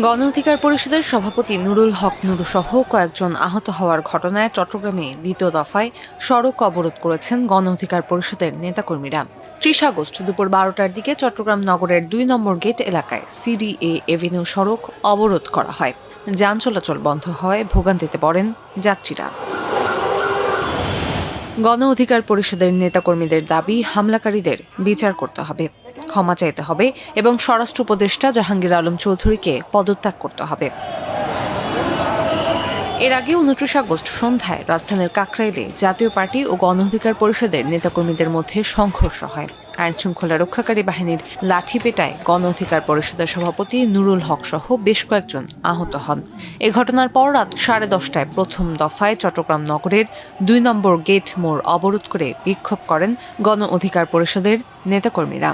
গণ অধিকার পরিষদের সভাপতি নুরুল হক নুরু সহ কয়েকজন আহত হওয়ার ঘটনায় চট্টগ্রামে দ্বিতীয় দফায় সড়ক অবরোধ করেছেন গণ অধিকার পরিষদের নেতাকর্মীরা। ত্রিশ আগস্ট দুপুর বারোটার দিকে চট্টগ্রাম নগরের দুই নম্বর গেট এলাকায় সিডিএ এভিনিউ সড়ক অবরোধ করা হয়। যান চলাচল বন্ধ হয় ভোগান্তিতে পড়েন যাত্রীরা। গণ অধিকার পরিষদের নেতাকর্মীদের দাবি, হামলাকারীদের বিচার করতে হবে। ক্ষমা চাইতে হবে এবং স্বরাষ্ট্র উপদেষ্টা জাহাঙ্গীর আলম চৌধুরীকে পদত্যাগ করতে হবে। এর আগে উনত্রিশ আগস্ট সন্ধ্যায় রাজধানীর কাকরাইলে জাতীয় পার্টি ও গণ অধিকার পরিষদের নেতাকর্মীদের মধ্যে সংঘর্ষ হয়। আইন শৃঙ্খলা রক্ষাকারী বাহিনীর লাঠি পেটায় গণ অধিকার পরিষদের সভাপতি নুরুল হক সহ বেশ কয়েকজন আহত হন। এ ঘটনার পর রাত সাড়ে দশটায় প্রথম দফায় চট্টগ্রাম নগরের দুই নম্বর গেট মোড় অবরোধ করে বিক্ষোভ করেন গণ অধিকার পরিষদের নেতাকর্মীরা।